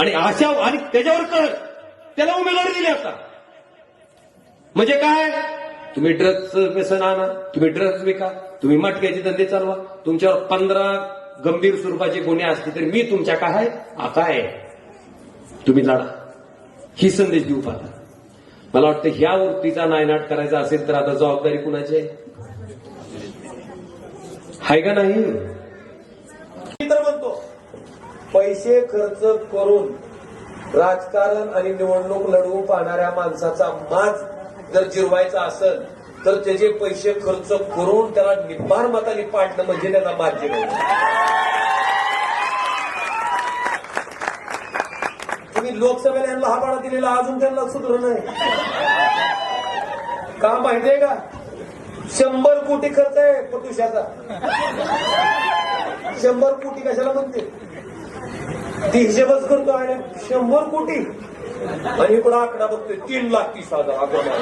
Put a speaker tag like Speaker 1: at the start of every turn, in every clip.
Speaker 1: आणि अशा आणि त्याच्यावर कर. त्याला उमेदवारी दिली आता. म्हणजे काय? तुम्ही ड्रग्ज व्यसन आणा तुम्ही ड्रग्ज विका. तुम्ही मटक्याचे धंदे चालवा. तुमच्यावर पंधरा गंभीर स्वरूपाचे गुन्हे असले तरी मी तुमच्या काय आहे? आता आहे. तुम्ही लढा. ही संदेश देऊ पाहता. मला वाटतं ह्या वृत्तीचा नायनाट करायचा असेल तर आता जबाबदारी कुणाची आहे का नाही?
Speaker 2: मी तर म्हणतो. पैसे खर्च करून राजकारण आणि निवडणूक लढवू पाहणाऱ्या माणसाचा माज जर जिरवायचा असेल तर त्याचे पैसे खर्च करून त्याला निब्बार मताने पाडणं म्हणजे त्याचा माज जिरवायचा तुम्ही लोकसभेला यांना हा पाडा दिलेला अजून त्यांना सुधरलं नाही. का माहितीये का? शंभर कोटी खर्च आहे प्रदूषाचा. शंभर कोटी कशाला म्हणते ती हिशेबच करतो आणि शंभर कोटी. आणि इकडं आकडा बघतोय तीन लाख तीस हजार अगोदर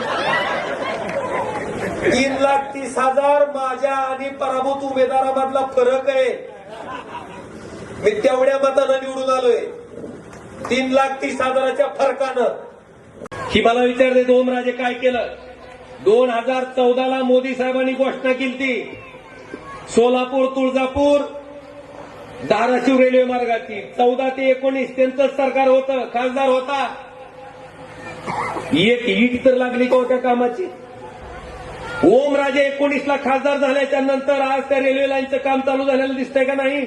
Speaker 2: तीन लाख तीस हजार माझ्या आणि पराभूत उमेदवारामधला फरक आहे. मी तेवढ्या मतानं निवडून आलोय. तीन लाख तीस हजाराच्या फरकानं.
Speaker 1: ही मला विचारले दोन राजे काय केलं? दोन हजार चौदाला मोदी साहेबांनी घोषणा केली ती. सोलापूर तुळजापूर धाराशिव रेल्वे मार्गाची. चौदा ते एकोणीस त्यांचं सरकार होतं खासदार होता. एक ईट तर लागली का होत्या कामाची? ओमराजे एकोणीसला खासदार झाल्याच्यानंतर आज त्या रेल्वे लाईनचं काम चालू झालेलं दिसतंय का नाही?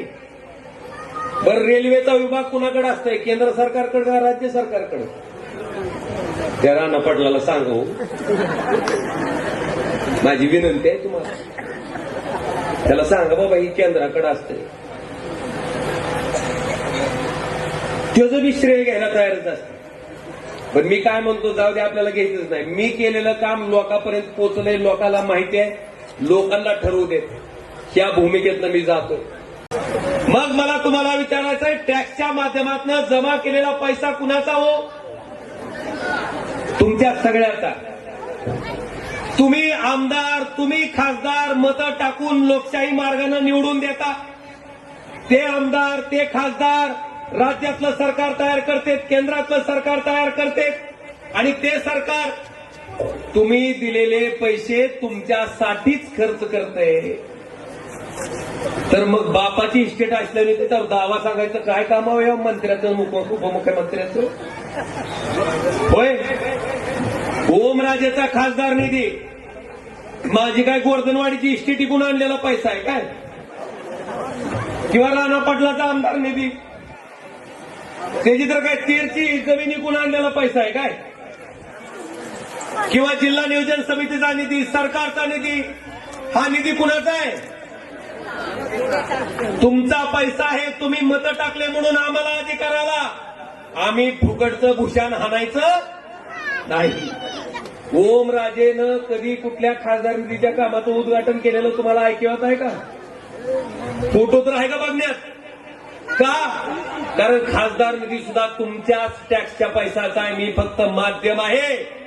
Speaker 1: बरं रेल्वेचा विभाग कुणाकडे असतोय? केंद्र सरकारकडे का राज्य सरकारकडे? त्या राणा पटलाला सांगू. माझी विनंती आहे तुम्हाला. त्याला सांगा बाबा ही केंद्राकडे असते त्याचं बी श्रेय घ्यायला तयारच असत. पण मी काय म्हणतो जाऊ दे आपल्याला घ्यायचंच नाही. मी केलेलं काम लोकांपर्यंत पोचलंय लोकांना माहिती आहे. लोकांना ठरवू देत या भूमिकेतनं मी जातो मग मला तुम्हाला विचारायचं आहे टॅक्सच्या माध्यमातून जमा केलेला पैसा कुणाचा हो? तुमच्या सगळ्याचा. तुम्ही आमदार तुम्ही खासदार मतं टाकून लोकशाही मार्गाने निवडून देता. ते आमदार ते खासदार राज्यातलं सरकार तयार करते केंद्रातलं सरकार तयार करते. आणि ते सरकार तुम्ही दिलेले पैसे तुमच्यासाठीच खर्च करते. तर मग बापाची इस्टेट असल्याने त्याच्यावर दावा सांगायचं काय काम आहे या मंत्र्याचं उपमुख्यमंत्र्याचं? होय. ओमराजेचा खासदार निधी. माझी काय गोर्धनवाडीची इस्टेट टिकून आणलेला पैसा आहे काय? किंवा राणा पाटलाचा आमदार निधी. त्याची तर काय तेरची जमीन विकून आणलेला पैसा आहे काय? किंवा जिल्हा नियोजन समितीचा निधी सरकारचा निधी हा निधी कुणाचा आहे? तुमचा पैसा आहे तुम्ही मतं टाकले म्हणून आम्हाला अधिकार आला आम्ही फुकटचं भूषण हाणायचं नाही. ओमराजेनं कधी कुठल्या खासदार निधीच्या कामाचं उद्घाटन केलेलं तुम्हाला ऐकवत आहे का? फोटो तर आहे का बघण्यात? का? कारण खासदार निधी सुद्धा तुमच्याच टॅक्सच्या पैशाचा आहे. मी फक्त माध्यम आहे.